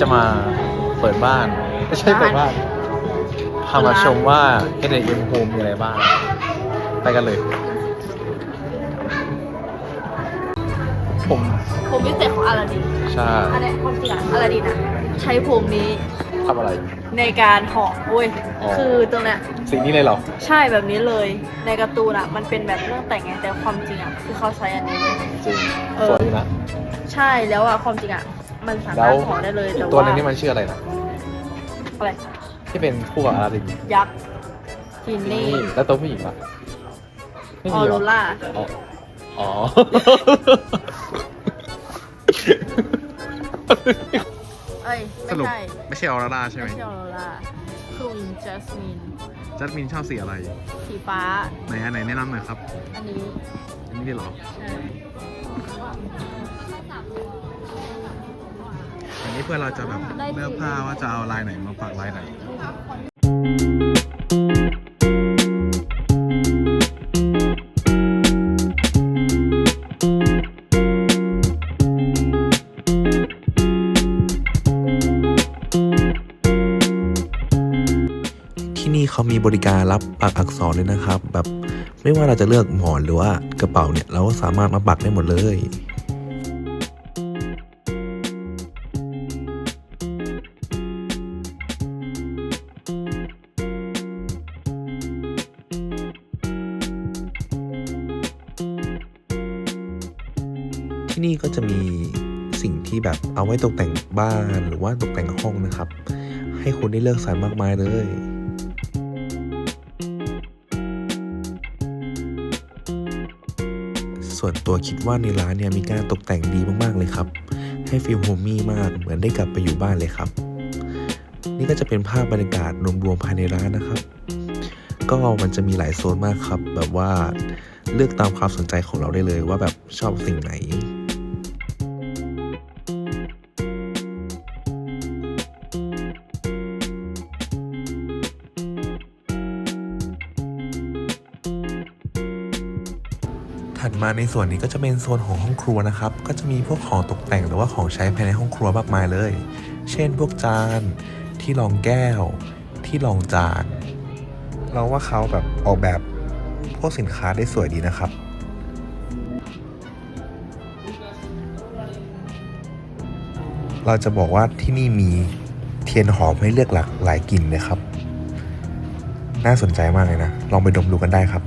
จะมาเปิดบ้าน ไม่ใช่เปิดบ้าน พามาชมว่า H&M Home มีอะไรบ้าง ไปกันเลย ผมผมพิเศษของอาราดินใช่อันเนี้ยความจริงอะอาราดินอะใช้ผมนี้ทำอะไร ในการห่อเว้ยอ๋อ คือตรงเนี้ยสิ่งนี้เลยเหรอ ใช่แบบนี้เลยในการ์ตูนอะมันเป็นแบบเรื่องแต่งไงแต่ความจริงอะคือเขาใช้อันนี้เว้ยจริง เออ สวยดีนะ ใช่แล้วอะความจริงอะ มันสาแล้มารวถห่อได้เลยอีแต่กตัวว่าหนึงนี่มันชื่ออะไรนะอะไรที่เป็นคู่กับอาราดินยักษ์จินนี่แล้วตัวผู้หญิงปะไม่ออมีเหโรรอ ล่าอ๋ออ๋อ เอ้ย สไม่รุปใช่ ไม่ใช่ออร่าใช่ไหมไม่ใช่ออโรล่าคือวินจัสมินจัสมินชอบสีอะไร สีฟ้า ไหนอันไหนแนะนำหน่อยครับ อันนี้อันนี้ได้เหรอ ใช่อั นี้เพื่อเราจะแบบเลือกผ้าว่าจะเอาลายไหนมาปักลายไหนที่นี่เขามีบริการรับปักอักษรเลยนะครับ แบบไม่ว่าเราจะเลือกหมอนหรือว่ากระเป๋าเนี่ย เราก็สามารถมาปักได้หมดเลย ที่นี่ก็จะมีสิ่งที่แบบเอาไว้ตกแต่งบ้านหรือว่าตกแต่งห้องนะครับ ให้คุณได้เลือกสรรมากมายเลยส่วนตัวคิดว่าในร้านเนี่ยมีการตกแต่งดีมากๆเลยครับ ให้ฟีลโฮมมี่มากเหมือนได้กลับไปอยู่บ้านเลยครับ นี่ก็จะเป็นภาพบรรยากาศรวมๆภายในร้านนะครับ ก็มันจะมีหลายโซนมากครับ แบบว่าเลือกตามความสนใจของเราได้เลยว่าแบบชอบสิ่งไหน ถัดมาในส่วนนี้ก็จะเป็นโซนของห้องครัวนะครับ ก็จะมีพวกของตกแต่งหรือว่าของใช้ภายในห้องครัวมากมายเลย เช่น พวกจาน ที่รองแก้ว ที่รองจาน เราว่าเขาแบบออกแบบพวกสินค้าได้สวยดีนะครับเราจะบอกว่าที่นี่มีเทียนหอมให้เลือกหลากหลายกลิ่นเลยครับ น่าสนใจมากเลยนะ ลองไปดมดูกันได้ครับ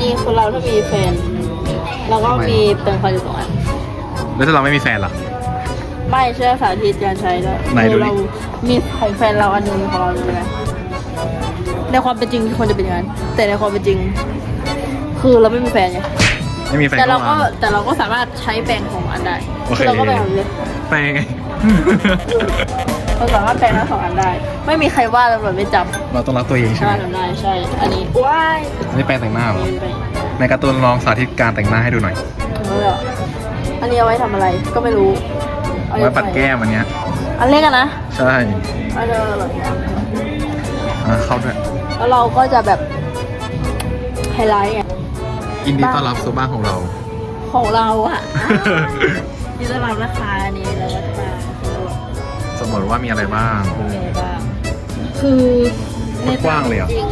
นี่คือเราถ้ามีแฟน เราก็มีเติมไฟอยู่สองอันแล้วถ้าเราไม่มีแฟนล่ะ ไม่เชื่อสาธิตการใช้ด้วยไหนดูดิคือเรามีของแฟนเราอันหนึงของเราอยู่นะในความเป็นจริงควรจะเป็นอย่างนั้น แต่ในความเป็นจริง คือเราไม่มีแฟนไง ไม่มีแฟนแต่เราก็เข้ามาแต่เราก็สามารถใช้แปรงของอันได้โอเคคือเราก็แปรงแบบนี้แปลงไง เราสามารถแปรงทั้งสองอันได้ ไม่มีใครว่าเราแบบไม่จเราต้องรักตัวเองำใช่ไหมใช่ทำได้ใช่ อันนี้ว้ายอันนี้แปลงแต่งหน้าเหรอนี่ไปในการ์ตูนลองสาธิตการแต่งหน้าให้ดูหน่อยเอาเลยเหรออันนี้เอาไว้ทำอะไรก็ไม่รู้เอาไว้ปัดแก้มอันเนี้ย อันเล็กอะนะใช่เอาเลยเอาเลยอะเข้าด้วย แล้วเราก็จะแบบไฮไลท์ไงยินดีต้อนรับสู่บ้านของเรา ของเราอะที่จะรับราคาอันนี้เราก็จะมาสำรวจ สมมติว่ามีอะไรบ้างเป็นไงบ้างคือในกว้างเลยเหรอจริง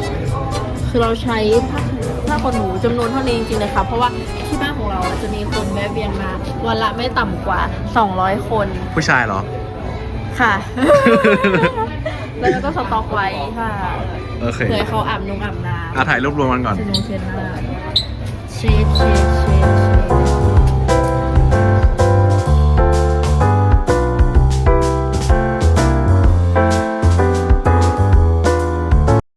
คือเราใช้ผ้าขนผ้าขนหนูจำนวนเท่านี้จริงๆเลยค่ะ เพราะว่าที่บ้านของเราจะมีคนแวะเวียนมา วันละไม่ต่ำกว่า 200 คนผู้ชายเหรอ ค่ะ แล้วก็สต็อกไว้ค่ะโอเคเผื่อให้เขาอาบนุ่งอาบน้อะถ่ายรูปรวมกันก่อนำเชนงเชนหน้าเชดเชดเช